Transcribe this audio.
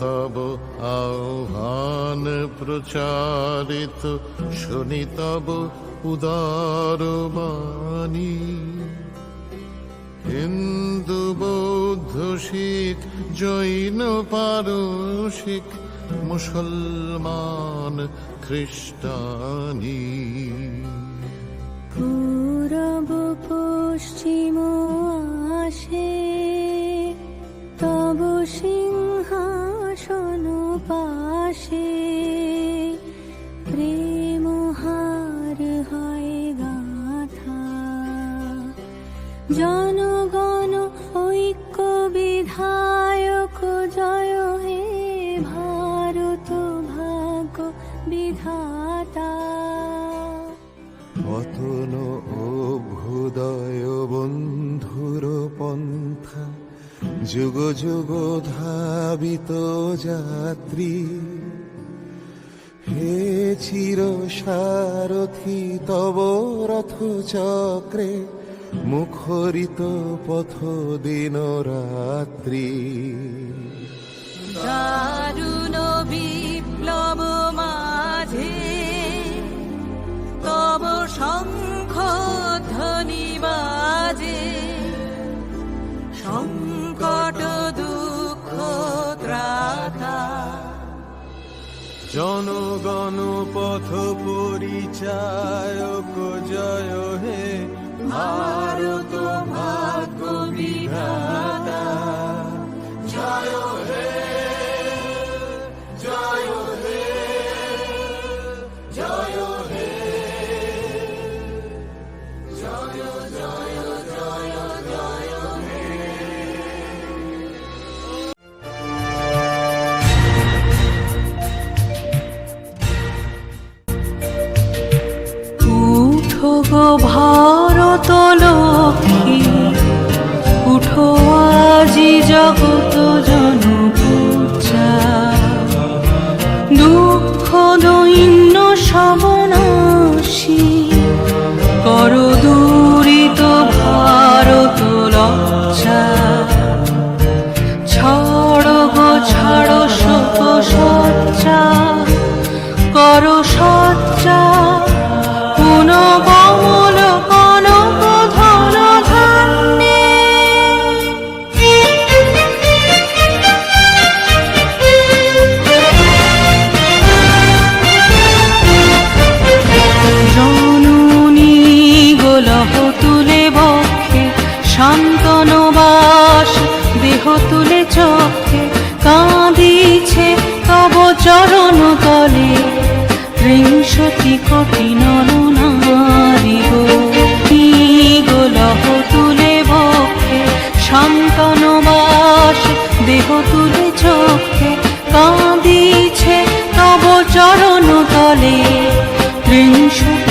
তব আহ্বান প্রচারিত শুনি তব উদার বাণী হিন্দু বৌদ্ধ শিখ জৈন পারসিক মুসলমান খ্রিস্টানি পূরব পশ্চিম আসে তব সিংহাসন পাশে প্রেম হার হয় গাথা। জনগণ, ঐক্য বিধায়ক, জয় হে ভারত, ভাগ্য বিধাতা। অতন অভ্যুদয় বন্ধুর পন্থা যুগ যুগ ধাবিত যাত্রী। হে চির সারথি তব রথ চক্রে মুখরিত পথ দিন রাত্রি জনগণ পথ পরিচায়ক জয় হে ভারত গো ভারত তুলে চক্ষে কাঁদিছে, তব চরণ তলে। ত্রিংশতি কোটি নরনারী গো কি গোলহ তুলে বক্ষে শান্তন বাস, দেহ তুলে চক্ষে কাঁদিছে, তব চরণ তলে। ত্রিংশতি